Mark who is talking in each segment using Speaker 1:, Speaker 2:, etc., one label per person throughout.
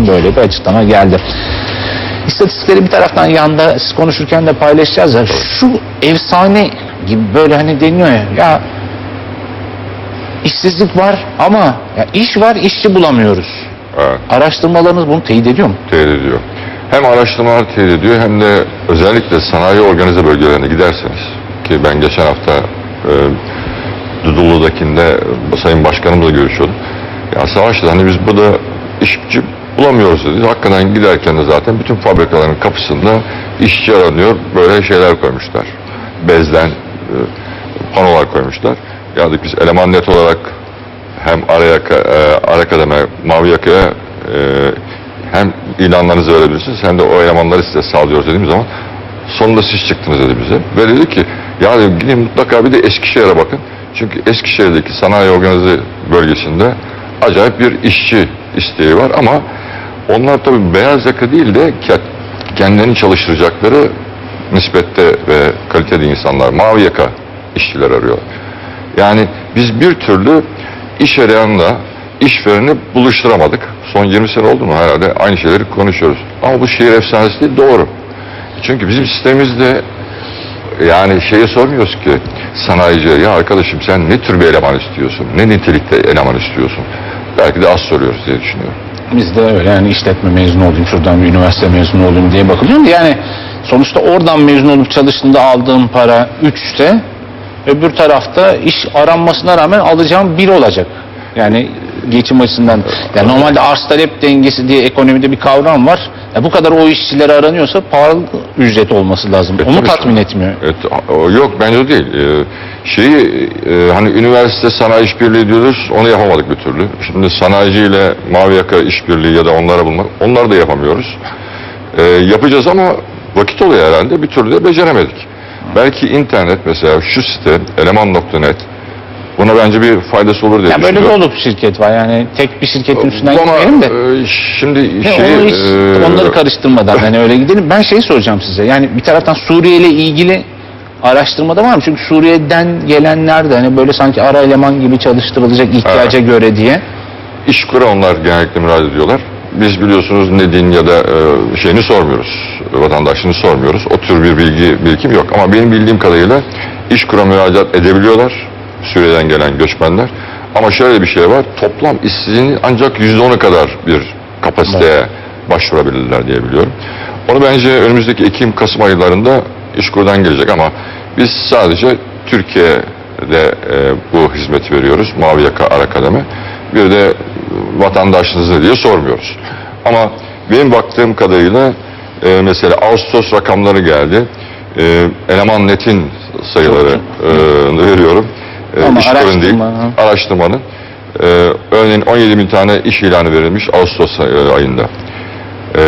Speaker 1: böyle bir açıklama geldi. İstatistikleri bir taraftan yanda konuşurken de paylaşacağız ya şu efsane gibi böyle hani deniyor ya ya işsizlik var ama ya iş var işçi bulamıyoruz.
Speaker 2: Evet,
Speaker 1: Araştırmalarınız bunu teyit ediyor mu?
Speaker 2: teyit ediyor. Hem araştırmalar teyit ediyor hem de özellikle sanayi organize bölgelerine giderseniz ki ben geçen hafta e, Dudullu'dakinde Sayın Başkanımla görüşüyordum. Ya savaşta hani biz burada işçi bulamıyoruz dedi. Hakikaten giderken de zaten bütün fabrikaların kapısında işçi aranıyor. Böyle şeyler koymuşlar. Bezden e, panolar koymuşlar. Yani biz eleman net olarak hem ara, yaka, e, ara kademe, mavi yakaya e, hem ilanlarınızı verebilirsiniz hem de o elemanları size sağlıyoruz dediğim zaman sonunda siz çıktınız dedi bize. Ve dedi ki ya dedi, gidin mutlaka bir de Eskişehir'e bakın. Çünkü Eskişehir'deki sanayi organize bölgesinde acayip bir işçi isteği var ama onlar tabii beyaz yaka değil de ke- kendilerini çalıştıracakları nispette ve kaliteli insanlar mavi yaka işçiler arıyor. Yani biz bir türlü iş arayanla işvereni buluşturamadık. Son 20 sene oldu mu herhalde aynı şeyleri konuşuyoruz. Ama bu şehir efsanesi değil doğru. Çünkü bizim sistemimizde yani şeye sormuyoruz ki sanayiciye ya arkadaşım sen ne tür bir eleman istiyorsun? Ne nitelikte eleman istiyorsun? Belki de az soruyoruz diye düşünüyorum.
Speaker 1: Biz de öyle yani işletme mezunu olayım şuradan bir üniversite mezunu olayım diye bakılıyorum. Yani sonuçta oradan mezun olup çalıştığında aldığım para 3'te öbür tarafta iş aranmasına rağmen alacağım 1 olacak. Yani geçim açısından. Yani normalde arz talep dengesi diye ekonomide bir kavram var. Ya bu kadar o işçiler aranıyorsa pahalı ücret olması lazım.
Speaker 2: E,
Speaker 1: Onu
Speaker 2: tabii
Speaker 1: tatmin
Speaker 2: canım.
Speaker 1: etmiyor.
Speaker 2: Evet, yok bence o değil. Ee, şeyi e, hani üniversite sanayi işbirliği diyoruz onu yapamadık bir türlü. Şimdi sanayiciyle mavi yaka işbirliği ya da onlara bulmak onları da yapamıyoruz. Ee, yapacağız ama vakit oluyor herhalde bir türlü de beceremedik. Belki internet mesela şu site eleman.net buna bence bir faydası olur diye
Speaker 1: Ya böyle
Speaker 2: düşünüyorum.
Speaker 1: dolu şirket var yani tek bir şirketin üstünden
Speaker 2: Ama
Speaker 1: gitmeyelim de.
Speaker 2: e, şimdi
Speaker 1: Ya
Speaker 2: şeyi,
Speaker 1: onu hiç,
Speaker 2: e,
Speaker 1: onları karıştırmadan hani öyle gidelim. Ben şey soracağım size. Yani bir taraftan Suriye ile ilgili araştırmada var mı? Çünkü Suriye'den gelenler de hani böyle sanki ara eleman gibi çalıştırılacak ihtiyaca göre diye.
Speaker 2: İşkur'a onlar genellikle müracaat ediyorlar. Biz biliyorsunuz ne din ya da e, şeyini sormuyoruz. Vatandaşlığını sormuyoruz. O tür bir bilgi birikim yok. Ama benim bildiğim kadarıyla İşkur'a müracaat edebiliyorlar. Suriye'den gelen göçmenler. Ama şöyle bir şey var. Toplam işsizliğin ancak %10'u kadar bir kapasiteye başvurabilirler diye biliyorum. Onu bence önümüzdeki Ekim-Kasım aylarında İşkur'dan gelecek ama biz sadece Türkiye'de e, bu hizmeti veriyoruz. Mavi Yaka Ara Kademe. Bir de vatandaşınız ne diye sormuyoruz. Ama benim baktığım kadarıyla e, mesela Ağustos rakamları geldi. E, eleman netin sayıları e, veriyorum.
Speaker 1: Ama
Speaker 2: İşkur'un
Speaker 1: araştırma,
Speaker 2: değil, araştırmanın. E, örneğin 17 bin tane iş ilanı verilmiş Ağustos e, ayında. E,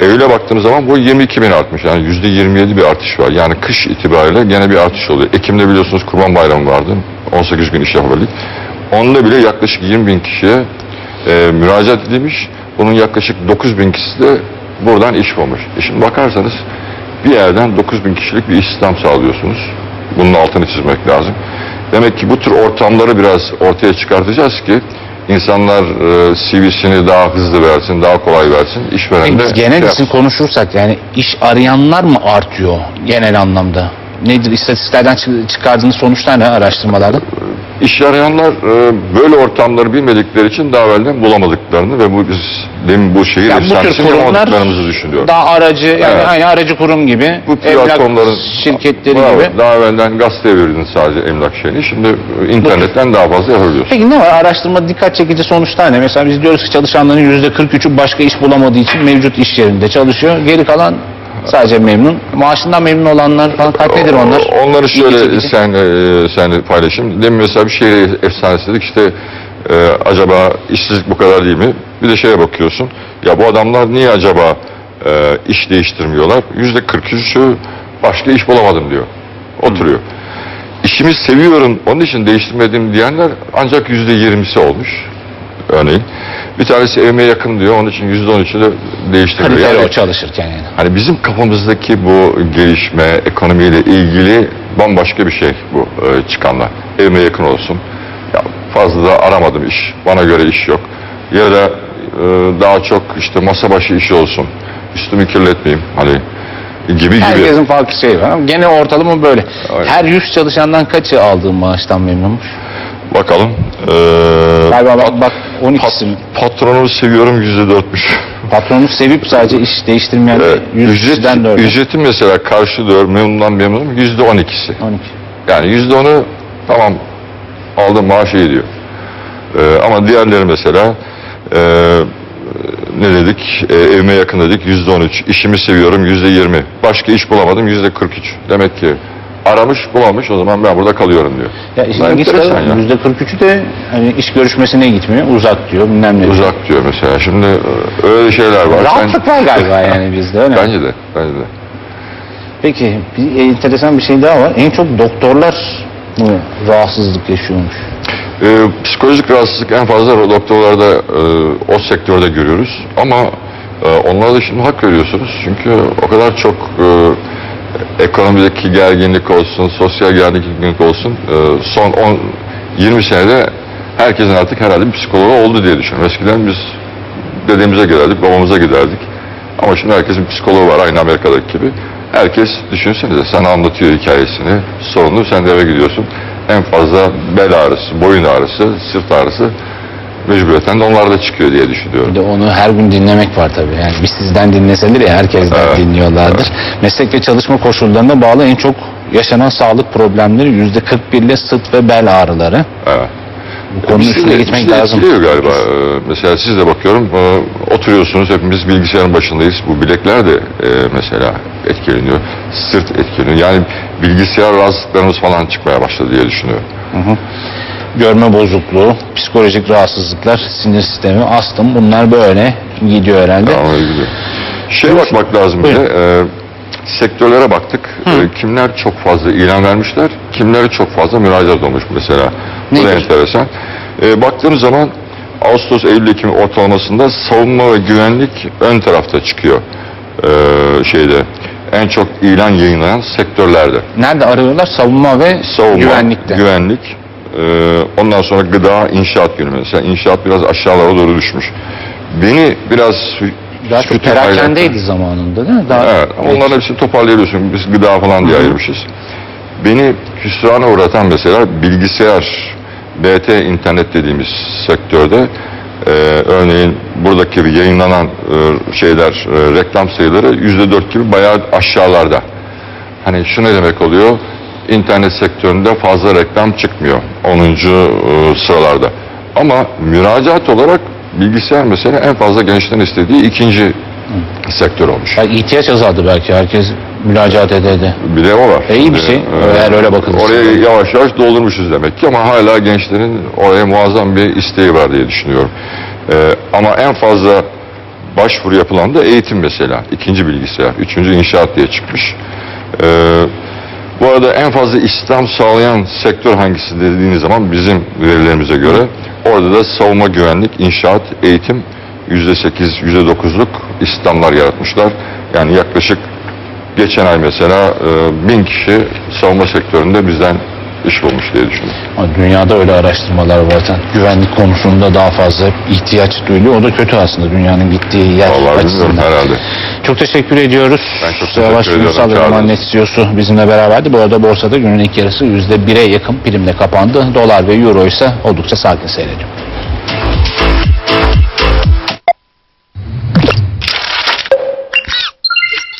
Speaker 2: Eylül'e baktığımız zaman bu 22 bin artmış. Yani yüzde 27 bir artış var. Yani kış itibariyle gene bir artış oluyor. Ekim'de biliyorsunuz Kurban Bayramı vardı. 18 gün iş yapabildik. Onda bile yaklaşık 20 bin kişiye e, müracaat edilmiş. Bunun yaklaşık 9 bin kişisi de buradan iş bulmuş. E şimdi bakarsanız bir yerden 9 bin kişilik bir istihdam sağlıyorsunuz. Bunun altını çizmek lazım. Demek ki bu tür ortamları biraz ortaya çıkartacağız ki insanlar e, CV'sini daha hızlı versin, daha kolay versin. İşveren de
Speaker 1: biz genel
Speaker 2: şey yapsın.
Speaker 1: konuşursak yani iş arayanlar mı artıyor genel anlamda? Nedir istatistiklerden çı- çıkardığınız sonuçlar ne araştırmalarda?
Speaker 2: İş arayanlar e, böyle ortamları bilmedikleri için daha evvelden bulamadıklarını ve bu biz demin bu şehir
Speaker 1: Yani
Speaker 2: efsanesini yapamadıklarımızı düşünüyorum.
Speaker 1: daha aracı yani
Speaker 2: Evet.
Speaker 1: aynı aracı kurum gibi
Speaker 2: bu
Speaker 1: emlak
Speaker 2: platformların
Speaker 1: şirketleri
Speaker 2: Bravo,
Speaker 1: gibi.
Speaker 2: Daha evvelden gazeteye verirdin sadece emlak şeyini. Şimdi internetten daha fazla yapabiliyorsun.
Speaker 1: Peki ne var araştırma dikkat çekici sonuçlar ne? Mesela biz diyoruz ki çalışanların yüzde 43'ü başka iş bulamadığı için mevcut iş yerinde çalışıyor. Geri kalan sadece memnun. Maaşından memnun olanlar falan kaç nedir onlar?
Speaker 2: Onları şöyle sen e, sen paylaşayım. Demin mesela bir şehir efsanesi dedik işte e, acaba işsizlik bu kadar değil mi? Bir de şeye bakıyorsun. Ya bu adamlar niye acaba e, iş değiştirmiyorlar? Yüzde 43'ü başka iş bulamadım diyor. Oturuyor. İşimi seviyorum onun için değiştirmedim diyenler ancak yüzde 20'si olmuş. Örneğin. Bir tanesi evime yakın diyor. Onun için yüzde 13'ü de değiştirmiyor.
Speaker 1: Kriter
Speaker 2: Yani-
Speaker 1: o çalışırken yani.
Speaker 2: Hani bizim kafamızdaki bu gelişme, ekonomiyle ilgili bambaşka bir şey bu e, çıkanlar. Evime yakın olsun. Ya fazla da aramadım iş. Bana göre iş yok. Ya da daha çok işte masa başı işi olsun. Üstümü kirletmeyeyim hani gibi gibi.
Speaker 1: Herkesin farklı şeyi var ama gene ortalama böyle.
Speaker 2: Aynen.
Speaker 1: Her 100 çalışandan kaçı aldığın maaştan memnunmuş?
Speaker 2: Bakalım. Ee,
Speaker 1: Galiba bak,
Speaker 2: pat-
Speaker 1: bak
Speaker 2: pat-
Speaker 1: 12'sini.
Speaker 2: patronumu seviyorum yüzde dörtmüş.
Speaker 1: Patronu sevip sadece iş değiştirmeyen 100
Speaker 2: ücret,
Speaker 1: 4.
Speaker 2: ücreti mesela karşılıyor memnundan memnunum yüzde on ikisi.
Speaker 1: 12.
Speaker 2: Yani yüzde onu tamam aldım maaşı ediyor. Ee, ama diğerleri mesela e, ne dedik e, evime yakın dedik yüzde on üç işimi seviyorum yüzde yirmi başka iş bulamadım yüzde kırk üç demek ki aramış bulamamış o zaman ben burada kalıyorum diyor.
Speaker 1: Ya işin
Speaker 2: Bunlar
Speaker 1: ilginç
Speaker 2: enteresan
Speaker 1: tarafı
Speaker 2: ya.
Speaker 1: %43'ü de hani iş görüşmesine gitmiyor. Uzak diyor bilmem ne.
Speaker 2: Uzak diyor mesela şimdi e, öyle şeyler var.
Speaker 1: Rahatlık var galiba yani bizde öyle. mi?
Speaker 2: Bence de bence de.
Speaker 1: Peki bir enteresan bir şey daha var. En çok doktorlar mı rahatsızlık yaşıyormuş?
Speaker 2: Ee, psikolojik rahatsızlık en fazla doktorlarda e, o sektörde görüyoruz ama e, onlara da şimdi hak veriyorsunuz çünkü o kadar çok e, ekonomideki gerginlik olsun, sosyal gerginlik olsun e, son 10 20 senede herkesin artık herhalde bir psikoloğu oldu diye düşünüyorum. Eskiden biz dedemize giderdik, babamıza giderdik. Ama şimdi herkesin psikoloğu var aynı Amerika'daki gibi. Herkes düşünsenize sana anlatıyor hikayesini, sorunu sen de eve gidiyorsun. En fazla bel ağrısı, boyun ağrısı, sırt ağrısı mecburiyetten de onlarda çıkıyor diye düşünüyorum.
Speaker 1: Bir de onu her gün dinlemek var tabii. Yani biz sizden dinleseler ya herkesten
Speaker 2: Evet,
Speaker 1: dinliyorlardır. Meslek ve çalışma koşullarına bağlı en çok yaşanan sağlık problemleri %41 ile sırt ve bel ağrıları.
Speaker 2: Evet.
Speaker 1: Bu konunun
Speaker 2: Bizi
Speaker 1: üstüne
Speaker 2: de-
Speaker 1: gitmek
Speaker 2: bizi de
Speaker 1: lazım.
Speaker 2: galiba. Ee, mesela siz de bakıyorum e, oturuyorsunuz hepimiz bilgisayarın başındayız. Bu bilekler de e, mesela etkileniyor. Sırt etkileniyor. Yani bilgisayar rahatsızlıklarımız falan çıkmaya başladı diye düşünüyorum.
Speaker 1: Görme bozukluğu, psikolojik rahatsızlıklar, sinir sistemi, astım bunlar böyle gidiyor herhalde.
Speaker 2: Tamam öyle gidiyor. Şeye bakmak lazım bir de. e, sektörlere baktık. E, kimler çok fazla ilan vermişler, kimleri çok fazla müracaat olmuş mesela. Bu da
Speaker 1: Nedir?
Speaker 2: enteresan. E, baktığım zaman Ağustos, Eylül, Ekim ortalamasında savunma ve güvenlik ön tarafta çıkıyor. E, şeyde en çok ilan yayınlayan sektörlerde.
Speaker 1: Nerede arıyorlar? Savunma ve
Speaker 2: Savunma,
Speaker 1: güvenlikte.
Speaker 2: güvenlik. E, ondan sonra gıda, inşaat günü mesela. İnşaat biraz aşağılara doğru düşmüş. Beni biraz
Speaker 1: Daha çok perakendeydi zamanında değil mi? Daha
Speaker 2: Evet, ama onların hepsini toparlayabiliyorsun. Biz gıda falan diye ayırmışız. Beni hüsrana uğratan mesela bilgisayar, BT internet dediğimiz sektörde e, örneğin buradaki yayınlanan e, şeyler, e, reklam sayıları yüzde dört gibi bayağı aşağılarda. Hani şu ne demek oluyor? İnternet sektöründe fazla reklam çıkmıyor 10. e, sıralarda. Ama müracaat olarak bilgisayar mesela en fazla gençlerin istediği ikinci sektör olmuş.
Speaker 1: Ya ihtiyaç azaldı belki herkes müracaat ede.
Speaker 2: Bir de o var.
Speaker 1: E, iyi bir şey, eğer öyle bakılırsa.
Speaker 2: Oraya yavaş yavaş doldurmuşuz demek ki ama hala gençlerin oraya muazzam bir isteği var diye düşünüyorum. Ee, ama en fazla başvuru yapılan da eğitim mesela. ikinci bilgisayar, üçüncü inşaat diye çıkmış. Ee, arada en fazla istihdam sağlayan sektör hangisi dediğiniz zaman bizim verilerimize göre orada da savunma güvenlik, inşaat, eğitim yüzde sekiz, yüzde dokuzluk istihdamlar yaratmışlar. Yani yaklaşık Geçen ay mesela e, bin kişi savunma sektöründe bizden iş bulmuş diye düşünüyorum.
Speaker 1: Dünyada öyle araştırmalar var zaten. Güvenlik konusunda daha fazla ihtiyaç duyuluyor. O da kötü aslında dünyanın gittiği yer
Speaker 2: Vallahi
Speaker 1: açısından.
Speaker 2: herhalde.
Speaker 1: Çok teşekkür ediyoruz.
Speaker 2: Ben çok teşekkür ediyorum.
Speaker 1: Ünsal ve
Speaker 2: Çağırdınız.
Speaker 1: Roman Net CEO'su bizimle beraberdi. Bu arada borsada günün ilk yarısı %1'e yakın primle kapandı. Dolar ve Euro ise oldukça sakin seyrediyor.